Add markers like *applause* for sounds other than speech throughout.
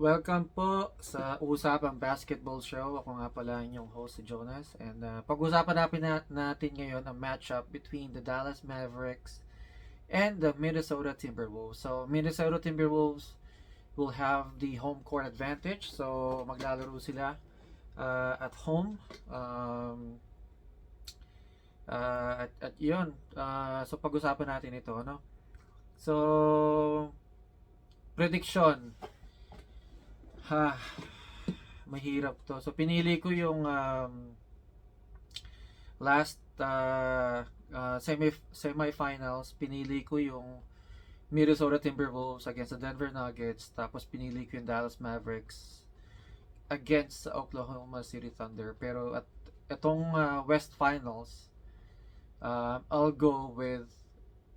Welcome po sa Usapang Basketball Show. Ako nga pala inyong host si Jonas. And uh, pag-usapan natin, na- natin ngayon ang matchup between the Dallas Mavericks and the Minnesota Timberwolves. So, Minnesota Timberwolves will have the home court advantage. So, maglalaro sila uh, at home. Um, uh, at, at yun. Uh, so, pag-usapan natin ito. No? So, prediction. Ha, mahirap to. So, pinili ko yung um, last uh, uh, semi semifinals. Pinili ko yung Minnesota Timberwolves against the Denver Nuggets. Tapos, pinili ko yung Dallas Mavericks against the Oklahoma City Thunder. Pero, at itong uh, West Finals, uh, I'll go with,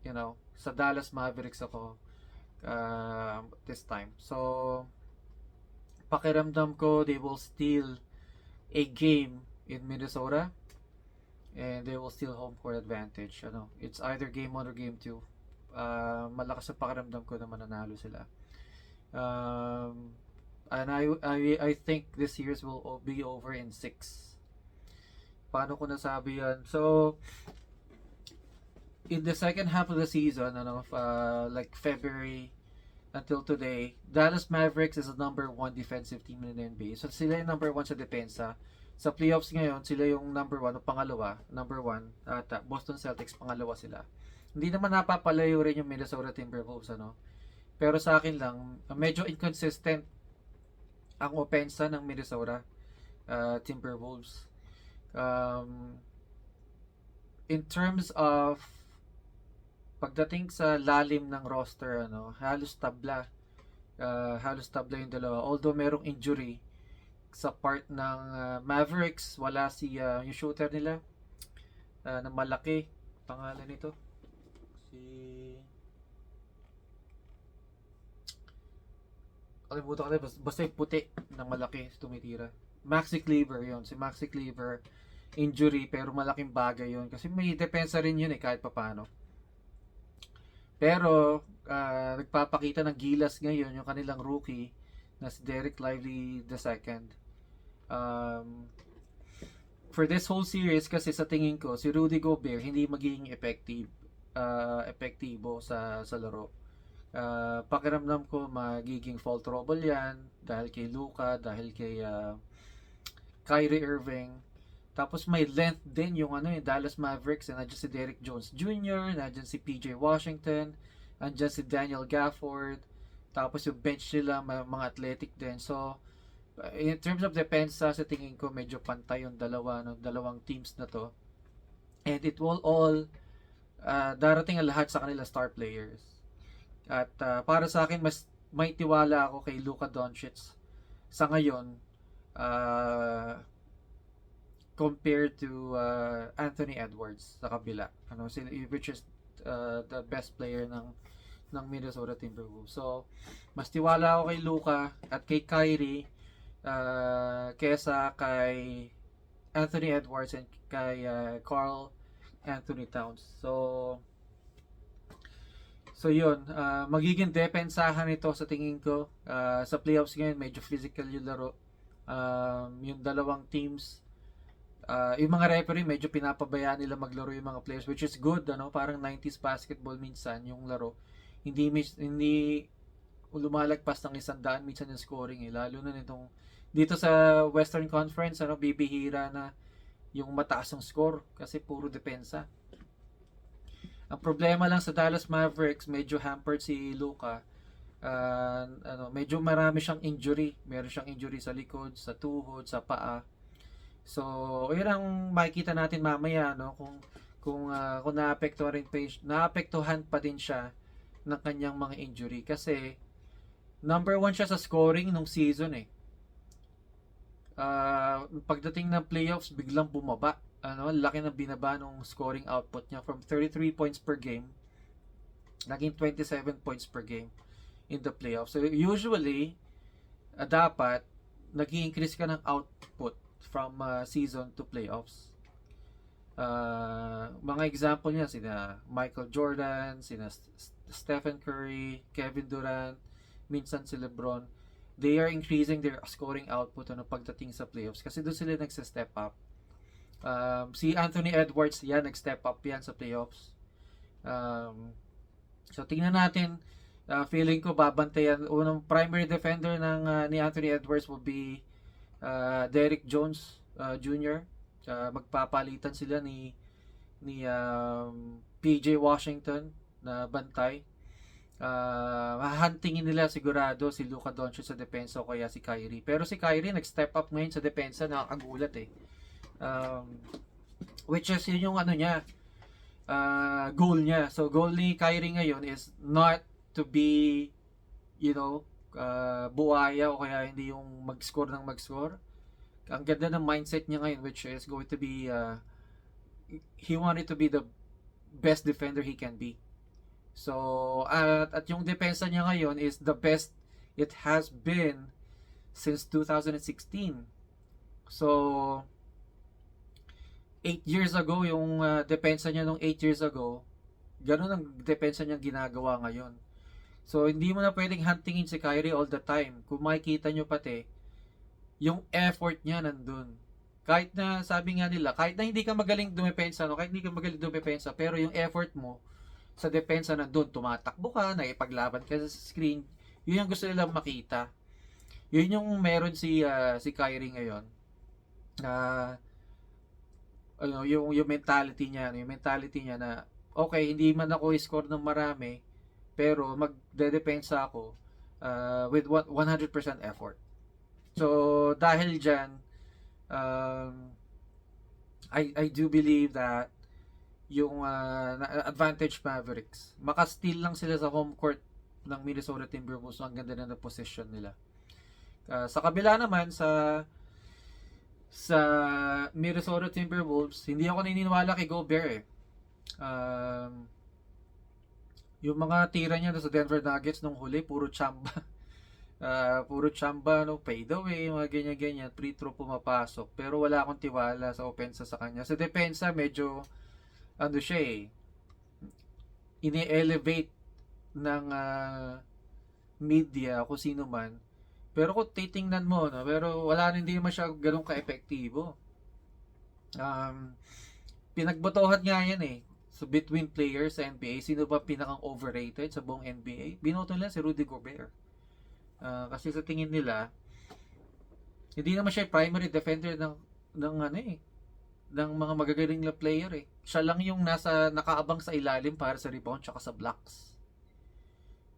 you know, sa Dallas Mavericks ako uh, this time. So, pakiramdam ko they will steal a game in Minnesota and they will steal home court advantage. Ano, it's either game 1 or game 2. Uh, malakas ang pakiramdam ko na mananalo sila. Um, and I, I, I think this year's will be over in 6. Paano ko nasabi yan? So, in the second half of the season, ano, uh, like February until today, Dallas Mavericks is the number one defensive team in the NBA. So sila yung number one sa depensa. Sa playoffs ngayon, sila yung number one o pangalawa, number one, at uh, Boston Celtics pangalawa sila. Hindi naman napapalayo rin yung Minnesota Timberwolves, ano. Pero sa akin lang, uh, medyo inconsistent ang opensa ng Minnesota uh, Timberwolves. Um, in terms of pagdating sa lalim ng roster ano halos tabla. Uh, halos tabla yung dalawa. Although merong injury sa part ng uh, Mavericks wala si uh, yung shooter nila uh, na malaki. Pangalan nito? Si kalimutan ko na basta, basta yung puti na malaki tumitira. Maxi Cleaver yon si Maxi Cleaver injury pero malaking bagay yon kasi may depensa rin yun eh kahit papano pero ah, nagpapakita ng gilas ngayon yung kanilang rookie na si Derek Lively II. Um, for this whole series kasi sa tingin ko si Rudy Gobert hindi magiging effective ah, epektibo sa sa laro. Ah, pakiramdam ko magiging fall trouble 'yan dahil kay Luka, dahil kay ah, Kyrie Irving. Tapos may length din yung ano yung Dallas Mavericks and nandiyan si Derek Jones Jr., nandiyan si PJ Washington, nandiyan si Daniel Gafford. Tapos yung bench nila mga athletic din. So uh, in terms of defense sa tingin ko medyo pantay yung dalawa no, dalawang teams na to. And it will all uh, darating ang lahat sa kanila star players. At uh, para sa akin mas may tiwala ako kay Luka Doncic sa ngayon uh, compared to uh, Anthony Edwards sa kabila. Ano, si which is uh, the best player ng ng Minnesota Timberwolves. So, mas tiwala ako kay Luka at kay Kyrie uh, kesa kay Anthony Edwards and kay uh, Carl Anthony Towns. So, So yun, uh, magiging depensahan ito sa tingin ko. Uh, sa playoffs ngayon, medyo physical yung laro. Um, yung dalawang teams, uh, yung mga referee medyo pinapabayaan nila maglaro yung mga players which is good ano? Parang 90s basketball minsan yung laro. Hindi hindi lumalagpas ng isang daan minsan yung scoring eh. Lalo na nitong dito sa Western Conference ano bibihira na yung mataas ng score kasi puro depensa. Ang problema lang sa Dallas Mavericks medyo hampered si Luka. Uh, ano medyo marami siyang injury. Meron siyang injury sa likod sa tuhod sa paa So, yun ang makikita natin mamaya no kung kung uh, kung naapektuhan rin naapektuhan pa din siya ng kanyang mga injury kasi number one siya sa scoring nung season eh. Ah, pagdating ng playoffs biglang bumaba. Ano, laki ng binaba nung scoring output niya from 33 points per game naging 27 points per game in the playoffs. So usually ah, dapat nag-increase ka ng output from uh, season to playoffs. Uh, mga example niya sina Michael Jordan, sina Stephen Curry, Kevin Durant, minsan si LeBron. they are increasing their scoring output ano pagdating sa playoffs kasi doon sila nagse-step up. Um, si Anthony Edwards yan nag-step up yan sa playoffs. Um, so tingnan natin uh, feeling ko babantayan unang primary defender ng uh, ni Anthony Edwards will be uh, Derrick Jones uh, Jr. Uh, magpapalitan sila ni ni um, PJ Washington na bantay. Uh, hahantingin nila sigurado si Luka Doncic sa depensa o kaya si Kyrie. Pero si Kyrie nag-step up ngayon sa depensa nakakagulat eh. Um, which is yun yung ano niya uh, goal niya. So goal ni Kyrie ngayon is not to be you know uh, buhaya o kaya hindi yung mag-score ng mag-score. Ang ganda ng mindset niya ngayon which is going to be uh, he wanted to be the best defender he can be. So, at, at yung depensa niya ngayon is the best it has been since 2016. So, 8 years ago, yung uh, depensa niya nung 8 years ago, ganun ang depensa niya ginagawa ngayon. So, hindi mo na pwedeng huntingin si Kyrie all the time. Kung makikita nyo pati, yung effort niya nandun. Kahit na, sabi nga nila, kahit na hindi ka magaling dumepensa, no? kahit hindi ka magaling dumepensa, pero yung effort mo, sa depensa nandun, tumatakbo ka, naipaglaban ka sa screen, yun yung gusto nilang makita. Yun yung meron si uh, si Kyrie ngayon. Na ano, yung yung mentality niya, yung mentality niya na okay, hindi man ako score ng marami, pero magdedepensa ako uh, with 100% effort. So dahil diyan um, I I do believe that yung uh, advantage Mavericks. Maka-steal lang sila sa home court ng Minnesota Timberwolves. So, ang ganda na ng position nila. Uh, sa kabila naman, sa sa Minnesota Timberwolves, hindi ako naniniwala kay Gobert eh. Um, yung mga tira niya sa Denver Nuggets nung huli, puro chamba. Uh, *laughs* puro chamba, no, fade away, mga ganyan-ganyan, free throw pumapasok. Pero wala akong tiwala sa opensa sa kanya. Sa depensa, medyo ano siya eh, ini-elevate ng uh, media kung sino man. Pero kung titingnan mo, no, pero wala rin din siya ganun ka-epektibo. Um, pinagbotohan nga yan eh. So between players sa NBA, sino ba pinakang overrated sa buong NBA? Binoto nila si Rudy Gobert. Uh, kasi sa tingin nila, hindi naman siya primary defender ng ng ano eh, ng mga magagaling na player eh. Siya lang yung nasa nakaabang sa ilalim para sa rebound tsaka sa blocks.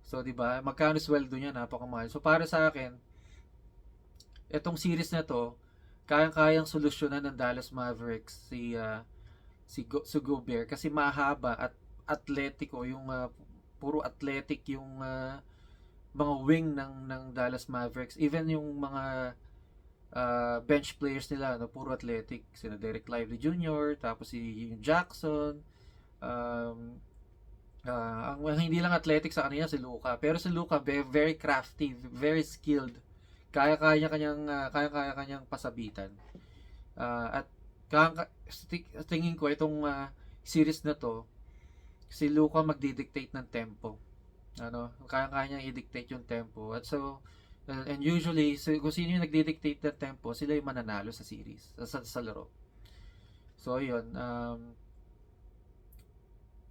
So, 'di ba? Magkano sweldo niya? Napakamahal. So, para sa akin, etong series na to, kayang-kayang solusyonan ng Dallas Mavericks si uh, si, Go, si Gobert kasi mahaba at atletico yung uh, puro athletic yung uh, mga wing ng ng Dallas Mavericks even yung mga uh, bench players nila, no, puro athletic. Sina Derek Lively Jr., tapos si Jackson. Um, uh, ang, hindi lang athletic sa kanila si Luka. Pero si Luka very crafty, very skilled. Kaya-kaya kanyang uh, kaya-kaya kanyang pasabitan. Uh, at kaya, tingin ko itong uh, series na to si Luka magdi-dictate ng tempo. Ano, kaya-kaya niyang i-dictate yung tempo. At so Uh, and usually, so, kung sino yung nagdi-dictate ng tempo, sila yung mananalo sa series, sa, sa laro. So, yun. Um,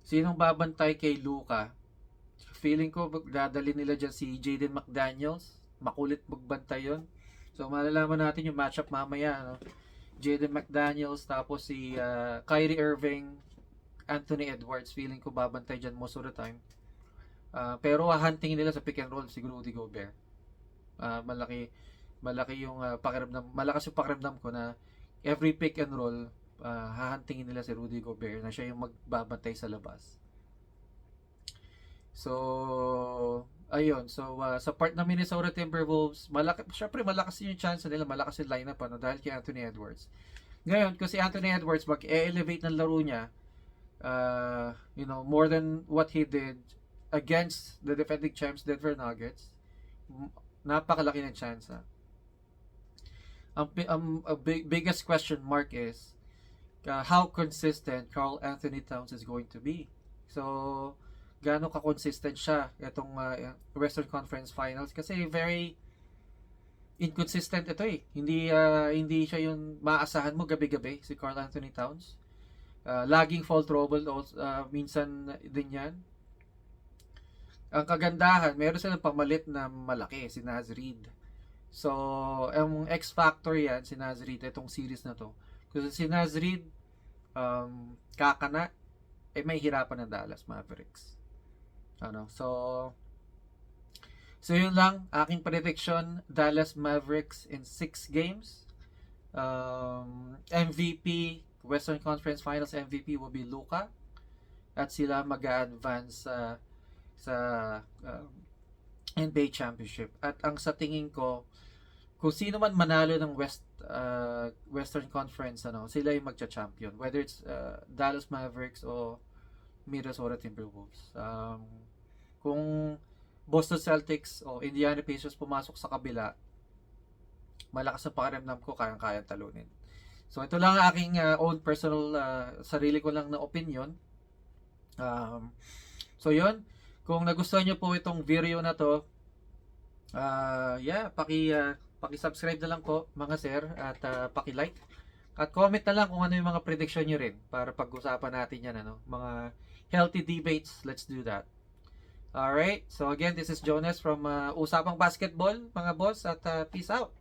sinong babantay kay Luka? Feeling ko, dadali nila dyan si Jaden McDaniels. Makulit magbantay yon So, malalaman natin yung matchup mamaya. No? Jaden McDaniels, tapos si uh, Kyrie Irving, Anthony Edwards. Feeling ko babantay dyan most of the time. Uh, pero hahantingin nila sa pick and roll si Rudy Gobert uh, malaki malaki yung uh, pakiramdam malakas yung pakiramdam ko na every pick and roll uh, hahantingin nila si Rudy Gobert na siya yung magbabantay sa labas so ayun so uh, sa part ng Minnesota Timberwolves malaki syempre malakas yung chance nila malakas yung lineup ano dahil kay Anthony Edwards ngayon kasi Anthony Edwards mag-elevate ng laro niya uh, you know more than what he did against the defending champs Denver Nuggets napakalaki ng chance. Ang, ang, ang big, biggest question mark is uh, how consistent Carl Anthony Towns is going to be. So, gaano ka-consistent siya itong uh, Western Conference Finals kasi very inconsistent ito eh. Hindi ah, hindi siya yung maasahan mo gabi-gabi si Carl Anthony Towns. Ah, laging fall trouble also, ah, minsan din 'yan. Ang kagandahan, meron silang pamalit na malaki, si Naz Reid. So, ang X factor 'yan si Naz Reid itong series na to. Kasi si Naz Reid um, kakana eh may hirapan ng Dallas Mavericks. Ano? So So yun lang, aking prediction, Dallas Mavericks in 6 games. Um, MVP, Western Conference Finals MVP will be Luka. At sila mag-advance sa sa um, NBA Championship. At ang sa tingin ko, kung sino man manalo ng West uh, Western Conference, ano, sila yung magcha-champion. Whether it's uh, Dallas Mavericks o Minnesota Timberwolves. Um, kung Boston Celtics o Indiana Pacers pumasok sa kabila, malakas ang pakiramdam ko, kayang-kaya talunin. So, ito lang ang aking uh, own personal, uh, sarili ko lang na opinion. Um, so, yun. Kung nagustuhan nyo po itong video na to, uh, yeah, paki, uh, paki-subscribe na lang po, mga sir, at uh, paki-like. At comment na lang kung ano yung mga prediction nyo rin para pag-usapan natin yan, ano, mga healthy debates, let's do that. Alright, so again, this is Jonas from uh, Usapang Basketball, mga boss, at uh, peace out.